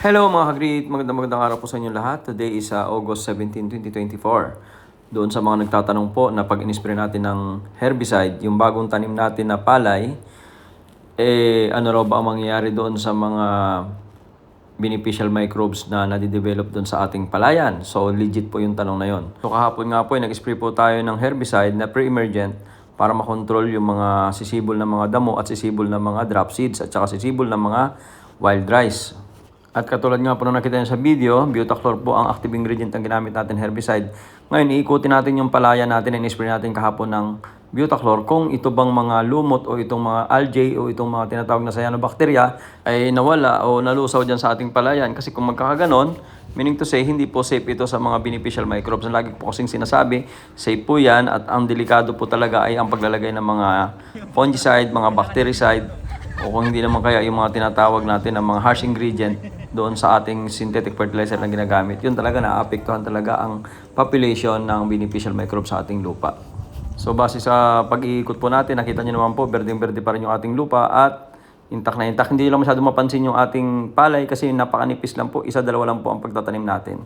Hello mga kagreet, magandang magandang araw po sa inyo lahat. Today is uh, August 17, 2024. Doon sa mga nagtatanong po na pag in-spray natin ng herbicide, yung bagong tanim natin na palay, eh ano raw ba ang mangyayari doon sa mga beneficial microbes na nadidevelop doon sa ating palayan? So legit po yung tanong na yon. So kahapon nga po, eh, nag-spray po tayo ng herbicide na pre-emergent para makontrol yung mga sisibol na mga damo at sisibol na mga drop seeds at saka sisibol na mga wild rice. At katulad nga po na nakita sa video, Butachlor po ang active ingredient ang ginamit natin herbicide. Ngayon, iikutin natin yung palaya natin and spray natin kahapon ng Butachlor kung ito bang mga lumot o itong mga algae o itong mga tinatawag na cyanobacteria ay nawala o nalusaw dyan sa ating palayan. Kasi kung magkakaganon, meaning to say, hindi po safe ito sa mga beneficial microbes. Ang lagi po kasing sinasabi, safe po yan at ang delikado po talaga ay ang paglalagay ng mga fungicide, mga bactericide, o kung hindi naman kaya yung mga tinatawag natin ng mga harsh ingredient doon sa ating synthetic fertilizer na ginagamit, yun talaga naapektuhan talaga ang population ng beneficial microbes sa ating lupa. So base sa pag-iikot po natin, nakita nyo naman po, berdeng-berde pa rin yung ating lupa at intact na intact. Hindi lang masyado mapansin yung ating palay kasi napakanipis lang po, isa-dalawa lang po ang pagtatanim natin.